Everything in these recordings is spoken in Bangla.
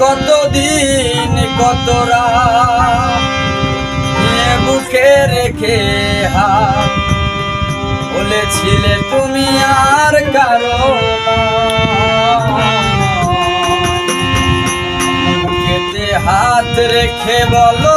কতদিন কত বুকে রেখে হা বলেছিলে তুমি আর কারও হাত রেখে বলো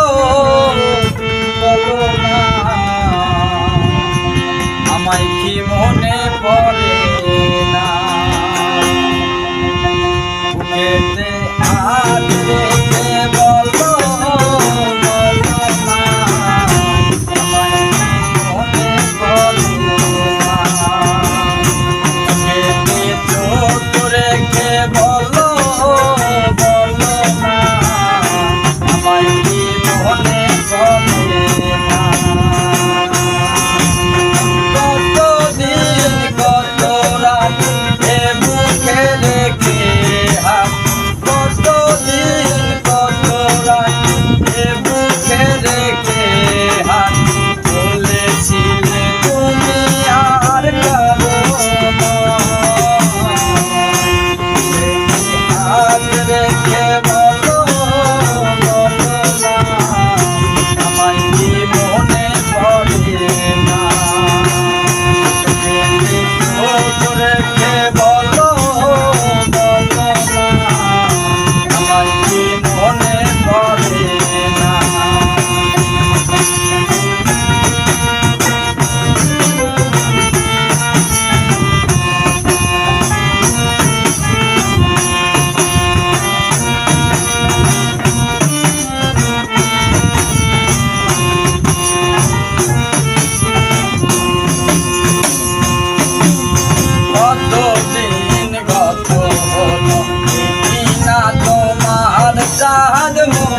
大的梦。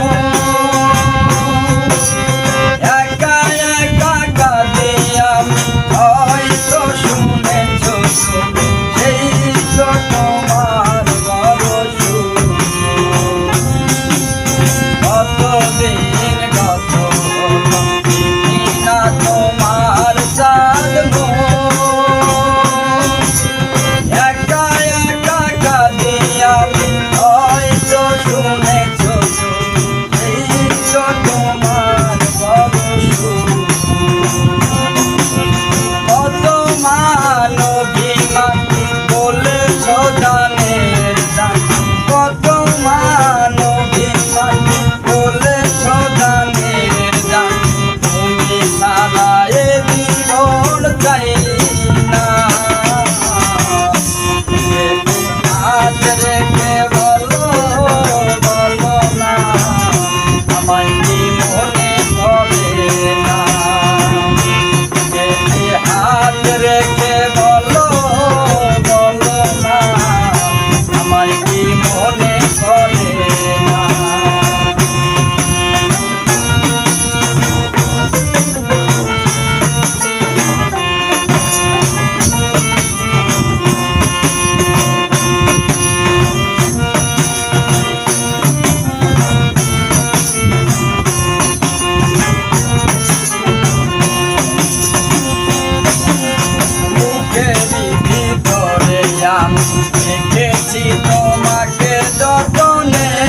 দেখেছি তোমাকে যতনে।